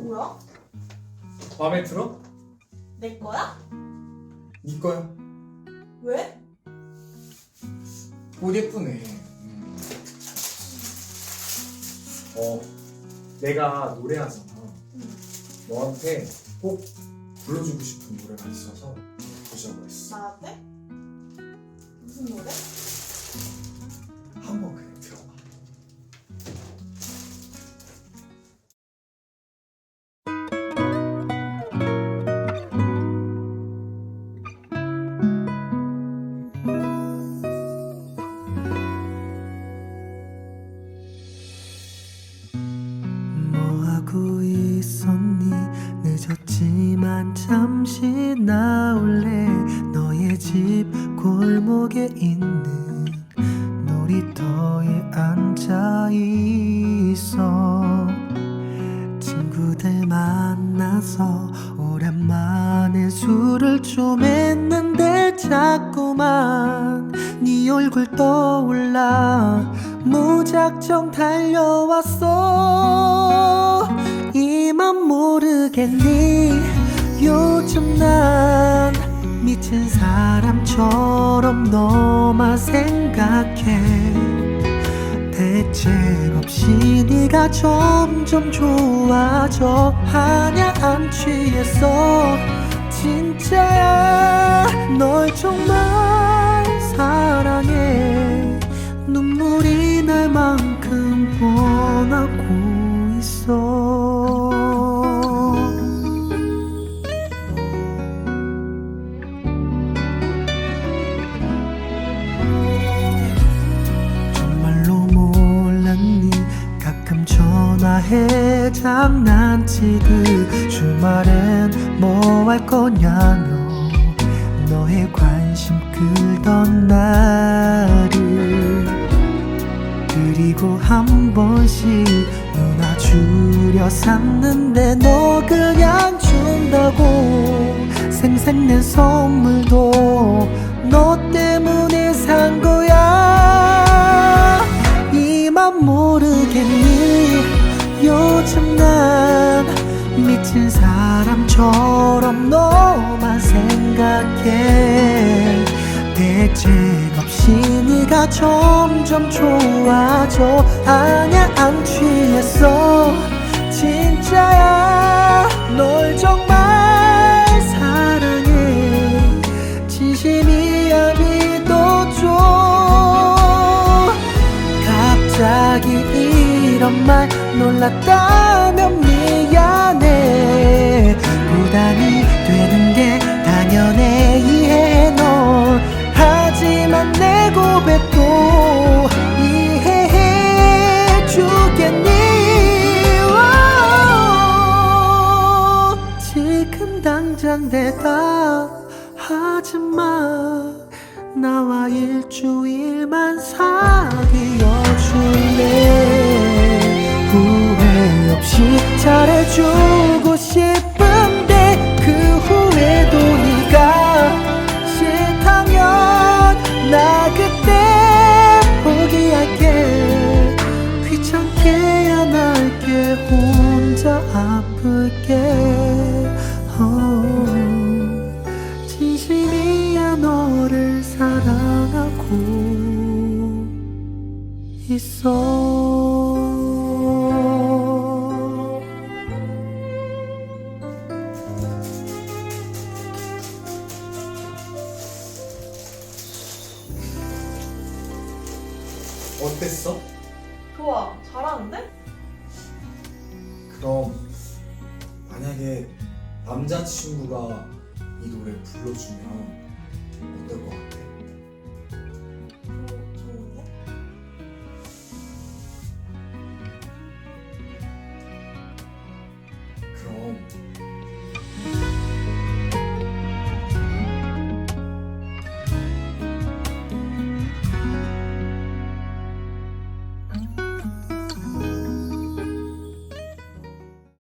뭐야? 마음에 들어? 내 거야? 네 거야. 왜? 옷 예쁘네. 음. 어, 내가 노래하잖아. 너한테 꼭 불러주고 싶은 노래가 있어서 보자고 했어. 나한테? 무슨 노래? 있었니? 늦었지만 잠시 나올래? 너의 집 골목에 있는 놀이터에 앉아 있어. 친구들 만나서 오랜만에 술을 좀 했는데 자꾸만 네 얼굴 떠올라 무작정 달려왔어 이만 모르겠니? 요즘 난 미친 사람처럼 너만 생각해. 대책 없이 네가 점점 좋아져 아냐? 안 취했어? 진짜야 널 정말 전화해 장난치듯 주말엔 뭐 할 거냐며 너의 관심 끌던 날을 그리고 한 번씩 눈 아주려 샀는데 너 그냥 준다고 생색낸 선물도 너 때문에 산거 처럼 너만 생각해. 대책 없이 네가 점점 좋아져 아냐 안 취했어. 진짜야 널 정말 사랑해. 진심이야 믿어줘. 갑자기 이런 말 놀랐다 당장 대답하지 마 나와 일주일만 사귀어 줄래? 후회 없이 잘해주고 싶은 있어 어땠어? 좋아. 잘하는데? 그럼 만약에 남자친구가 이 노래 불러주면 어떨 것 같아?